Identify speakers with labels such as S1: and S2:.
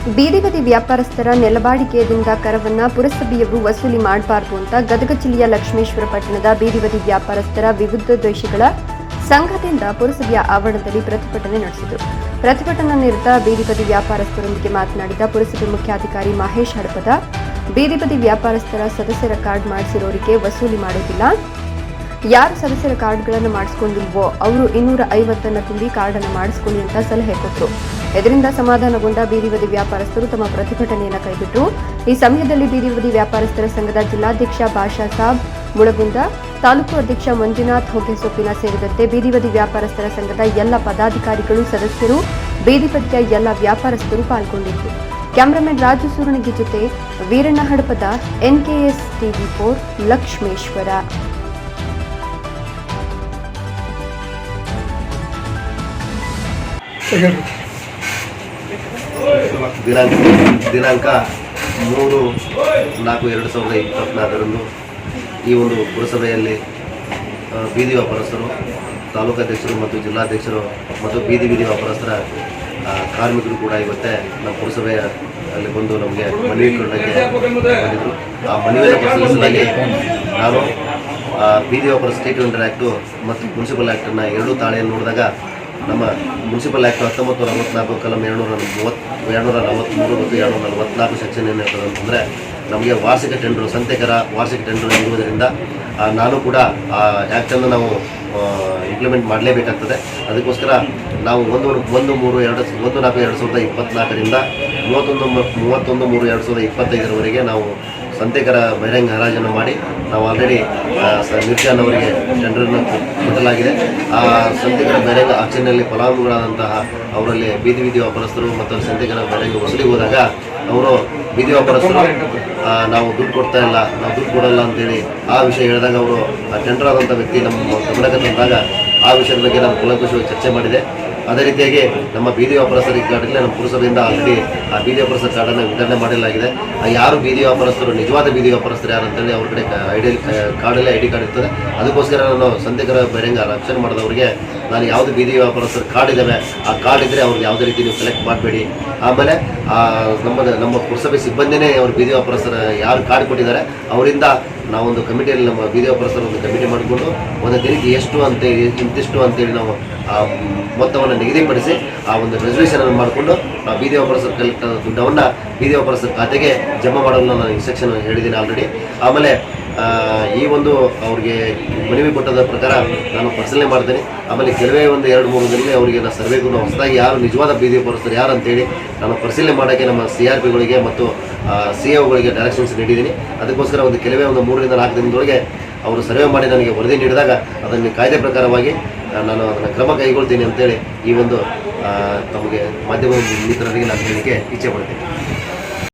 S1: ಬೀದಿ ಬದಿ ವ್ಯಾಪಾರಸ್ಥರ ನೆಲಬಾಡಿಕೆಯಿಂದ ಕರವನ್ನ ಪುರಸಭೆಯವರು ವಸೂಲಿ ಮಾಡಬಾರದು ಅಂತ ಗದಗ ಜಿಲ್ಲೆಯ ಲಕ್ಷ್ಮೇಶ್ವರ ಪಟ್ಟಣದ ಬೀದಿ ಬದಿ ವ್ಯಾಪಾರಸ್ಥರ ವಿವಿಧ ದ್ವೇಷಗಳ ಸಂಘದಿಂದ ಪುರಸಭೆಯ ಆವರಣದಲ್ಲಿ ಪ್ರತಿಭಟನೆ ನಡೆಸಿದರು ಪ್ರತಿಭಟನಾ ನಿರತ ಬೀದಿಬದಿ ವ್ಯಾಪಾರಸ್ಥರೊಂದಿಗೆ ಮಾತನಾಡಿದ ಪುರಸಭೆ ಮುಖ್ಯಾಧಿಕಾರಿ ಮಹೇಶ್ ಹಡಪದ, ಬೀದಿಬದಿ ವ್ಯಾಪಾರಸ್ಥರ ಸದಸ್ಯರ ಕಾರ್ಡ್ ಮಾಡಿಸಿರೋರಿಗೆ ವಸೂಲಿ ಮಾಡುವುದಿಲ್ಲ ಯಾರು ಸದಸ್ಯರ ಕಾರ್ಡ್ಗಳನ್ನು ಮಾಡಿಸ್ಕೊಂಡಿಲ್ವೋ, ಅವರು ಇನ್ನೂರ ಐವತ್ತನ್ನು ತುಂಬಿ ಕಾರ್ಡನ್ನು ಮಾಡಿಸ್ಕೊಳ್ಳಿ ಅಂತ ಸಲಹೆ ಕೊಟ್ಟರು ಇದರಿಂದ ಸಮಾಧಾನಗೊಂಡ ಬೀದಿ ಬದಿ ವ್ಯಾಪಾರಸ್ಥರು ತಮ್ಮ ಪ್ರತಿಭಟನೆಯನ್ನು ಕೈಬಿಟ್ಟರು ಈ ಸಮಯದಲ್ಲಿ ಬೀದಿ ಬದಿ ವ್ಯಾಪಾರಸ್ಥರ ಸಂಘದ ಜಿಲ್ಲಾಧ್ಯಕ್ಷ ಬಾಷಾ ಸಾಬ್, ಮುಳಗುಂದ ತಾಲೂಕು ಅಧ್ಯಕ್ಷ ಮಂಜುನಾಥ್ ಹೊಗೆಸೊಪ್ಪಿನ ಸೇರಿದಂತೆ ಬೀದಿ ಬದಿ ವ್ಯಾಪಾರಸ್ಥರ ಸಂಘದ ಎಲ್ಲ ಪದಾಧಿಕಾರಿಗಳು, ಸದಸ್ಯರು, ಬೀದಿ ಬದಿಯ ಎಲ್ಲ ವ್ಯಾಪಾರಸ್ಥರು ಪಾಲ್ಗೊಂಡಿದ್ದರು. ಕ್ಯಾಮರಾಮನ್ ರಾಜು ಸೂರಣಗಿ ಜೊತೆ Veeranna Hadapada NKS TV four Lakshmeshwar.
S2: ದಿನಾಂಕ ದಿನಾಂಕ ಮೂರು ನಾಲ್ಕು ಎರಡು ಸಾವಿರದ ಇಪ್ಪತ್ನಾಲ್ಕರಂದು ಈ ಒಂದು ಪುರಸಭೆಯಲ್ಲಿ ಬೀದಿ ವ್ಯಾಪಾರಸ್ಥರು ತಾಲೂಕಾಧ್ಯಕ್ಷರು ಮತ್ತು ಜಿಲ್ಲಾಧ್ಯಕ್ಷರು ಮತ್ತು ಬೀದಿ ಬೀದಿ ವ್ಯಾಪಾರಸ್ಥರ ಕಾರ್ಮಿಕರು ಕೂಡ ಇವತ್ತೆ ನಮ್ಮ ಪುರಸಭೆಯ ಅಲ್ಲಿ ಬಂದು ನಮಗೆ ಮನವಿ ಕೊಡಲಿಕ್ಕೆ ಬಂದಿದ್ದರು ಆ ಮನವಿಯನ್ನು ಪರಿಶೀಲಿಸಲಾಗಿ ನಾನು ಬೀದಿ ವ್ಯಾಪಾರ ಸ್ಟೇಟ್ ವೆಂಡರ್ ಆ್ಯಕ್ಟು ಮತ್ತು ಮುನ್ಸಿಪಲ್ ಆ್ಯಕ್ಟನ್ನು ಎರಡೂ ತಾಳೆಯನ್ನು ನೋಡಿದಾಗ ನಮ್ಮ ಮುನ್ಸಿಪಲ್ ಆ್ಯಕ್ಟ್ ಹತ್ತೊಂಬತ್ತು ನಲವತ್ನಾಲ್ಕು ಕಲಂ ಎರಡುನೂರ ಮೂವತ್ತು ಎರಡುನೂರ ನಲವತ್ತ್ಮೂರು ಮತ್ತು ಎರಡುನೂರ ನಲವತ್ನಾಲ್ಕು ಸೆಕ್ಷನ್ ಏನು ಹೇಳ್ತದೆ ಅಂತಂದರೆ, ನಮಗೆ ವಾರ್ಷಿಕ ಟೆಂಡರ್ ಸಂತೆಕರ ವಾರ್ಷಿಕ ಟೆಂಡರ್ ಇರುವುದರಿಂದ ನಾನು ಕೂಡ ಆ ಆ್ಯಕ್ಟನ್ನು ನಾವು ಇಂಪ್ಲಿಮೆಂಟ್ ಮಾಡಲೇಬೇಕಾಗ್ತದೆ. ಅದಕ್ಕೋಸ್ಕರ ನಾವು ಒಂದು ಒಂದು, ಮೂರು, ಎರಡು, ಒಂದು ನಾಲ್ಕು, ಎರಡು ಸಾವಿರದ ಇಪ್ಪತ್ತ್ನಾಲ್ಕರಿಂದ ಮೂವತ್ತೊಂದು ಮೂವತ್ತೊಂದು, ಮೂರು, ಎರಡು ಸಾವಿರದ ಇಪ್ಪತ್ತೈದರವರೆಗೆ ನಾವು ಸಂತೆಕರ ಬಹಿರಂಗ ಹರಾಜನ್ನು ಮಾಡಿ ನಾವು ಆಲ್ರೆಡಿ ಮಿರ್ಜಾನ್ ಅವರಿಗೆ ಟೆಂಡರನ್ನು ಕೊಡಲಾಗಿದೆ ಆ ಸಂತೆಕರ ಬಹಿರಂಗ ಆಕ್ಷನ್ನಲ್ಲಿ ಫಲಾನುಭವಿಗಳಾದಂತಹ ಅವರಲ್ಲಿ ಬೀದಿ ಬೀದಿ ವ್ಯಾಪಾರಸ್ಥರು ಮತ್ತು ಸಂತೆಕರ ಬಹಿರಂಗ ವಸೂಲಿಗೆ ಹೋದಾಗ ಅವರು ಬೀದಿ ವ್ಯಾಪಾರಸ್ಥರು ನಾವು ದುಡ್ಡು ಕೊಡ್ತಾ ಇಲ್ಲ, ನಾವು ದುಡ್ಡು ಕೊಡಲ್ಲ ಅಂತೇಳಿ ಆ ವಿಷಯ ಹೇಳಿದಾಗ ಅವರು ಟೆಂಡರ್ ಆದಂಥ ವ್ಯಕ್ತಿ ನಮ್ಮ ಗಮನಕ್ಕೆ ತಂದಾಗ ಆ ವಿಷಯದ ಬಗ್ಗೆ ನಾವು ಕುಲಂಕುಷವಾಗಿ ಚರ್ಚೆ ಮಾಡಿದೆ. ಅದೇ ರೀತಿಯಾಗಿ ನಮ್ಮ ಬೀದಿ ವ್ಯಾಪಾರಸ್ಥರಿಗೆ ಕಾರ್ಡಲ್ಲಿ ನಮ್ಮ ಪುರಸಭೆಯಿಂದ ಆಲ್ರೆಡಿ ಆ ಬೀದಿ ವ್ಯಾಪಾರಸ್ಥರ ಕಾರ್ಡನ್ನು ವಿತರಣೆ ಮಾಡಲಾಗಿದೆ. ಆ ಯಾರು ಬೀದಿ ವ್ಯಾಪಾರಸ್ಥರು, ನಿಜವಾದ ಬೀದಿ ವ್ಯಾಪಾರಸ್ಥರು ಯಾರು ಅಂತೇಳಿ ಅವ್ರ ಕಡೆ ಐಡಿ ಕಾರ್ಡಲ್ಲೇ ಐ ಡಿ ಕಾರ್ಡ್ ಇರ್ತದೆ. ಅದಕ್ಕೋಸ್ಕರ ನಾನು ಸಂತೆಕರ ಬಹಿರಂಗ ರಕ್ಷಣೆ ಮಾಡಿದವರಿಗೆ ನಾನು ಯಾವುದು ಬೀದಿ ವ್ಯಾಪಾರಸ್ಥರ ಕಾರ್ಡ್ ಇದ್ದಾವೆ ಆ ಕಾರ್ಡ್ ಇದ್ದರೆ ಅವ್ರಿಗೆ ಯಾವುದೇ ರೀತಿ ನೀವು ಸೆಲೆಕ್ಟ್ ಮಾಡಬೇಡಿ. ಆಮೇಲೆ ನಮ್ಮ ನಮ್ಮ ಪುರಸಭೆ ಸಿಬ್ಬಂದಿನೇ ಅವ್ರ ಬೀದಿ ವ್ಯಾಪಾರಸ್ಥರ ಯಾರು ಕಾರ್ಡ್ ಕೊಟ್ಟಿದ್ದಾರೆ, ಅವರಿಂದ ನಾವೊಂದು ಕಮಿಟಿಯಲ್ಲಿ ನಮ್ಮ ಬೀದಿ ವ್ಯಾಪಾರಸ್ಥರ ಒಂದು ಕಮಿಟಿ ಮಾಡಿಕೊಂಡು ಒಂದು ದಿನಕ್ಕೆ ಎಷ್ಟು ಅಂತ ಇಂತಿಷ್ಟು ಅಂತೇಳಿ ನಾವು ಆ ಮೊತ್ತವನ್ನು ನಿಗದಿಪಡಿಸಿ ಆ ಒಂದು ರೆಸೊಲ್ಯೂಷನ್ ಅನ್ನು ಮಾಡಿಕೊಂಡು ಆ ಬೀದಿ ವ್ಯಾಪಾರಸ್ಥರ ಕಲೆಕ್ಟ್ ದುಡ್ಡವನ್ನು ಬೀದಿ ವ್ಯಾಪಾರಸ್ಥರ ಖಾತೆಗೆ ಜಮಾ ಮಾಡಲು ನಾನು ಇನ್ಸ್ಟ್ರಕ್ಷನ್ ಹೇಳಿದ್ದೀನಿ ಆಲ್ರೆಡಿ ಆಮೇಲೆ ಈ ಒಂದು ಅವ್ರಿಗೆ ಮನವಿ ಕೊಟ್ಟದ ಪ್ರಕಾರ ನಾನು ಪರಿಶೀಲನೆ ಮಾಡ್ತೀನಿ. ಆಮೇಲೆ ಕೆಲವೇ ಒಂದು ಎರಡು ಮೂರು ದಿನದಲ್ಲಿ ಅವರಿಗೆ ನಾನು ಸರ್ವೆಗೂ ಹೊಸದಾಗಿ ಯಾರು ನಿಜವಾದ ಬೀದಿ ವ್ಯಾಪಾರಸ್ಥರು ಯಾರು ಅಂತೇಳಿ ನಾನು ಪರಿಶೀಲನೆ ಮಾಡೋಕ್ಕೆ ನಮ್ಮ ಸಿ ಆರ್ ಪಿಗಳಿಗೆ ಮತ್ತು ಸಿ ಒಗಳಿಗೆ ಡೈರೆಕ್ಷನ್ಸ್ ನೀಡಿದ್ದೀನಿ. ಅದಕ್ಕೋಸ್ಕರ ಒಂದು ಕೆಲವೇ ಒಂದು ಮೂರರಿಂದ ನಾಲ್ಕು ದಿನದೊಳಗೆ ಅವರು ಸರ್ವೆ ಮಾಡಿ ನನಗೆ ವರದಿ ನೀಡಿದಾಗ ಅದನ್ನು ಕಾಯ್ದೆ ಪ್ರಕಾರವಾಗಿ ನಾನು ಅದನ್ನು ಕ್ರಮ ಕೈಗೊಳ್ತೀನಿ ಅಂತೇಳಿ ಈ ಒಂದು ತಮಗೆ ಮಾಧ್ಯಮ ಮಿತ್ರರಿಗೆ ನಾನು ಹೇಳಲಿಕ್ಕೆ ಇಚ್ಛೆ ಪಡ್ತೀನಿ.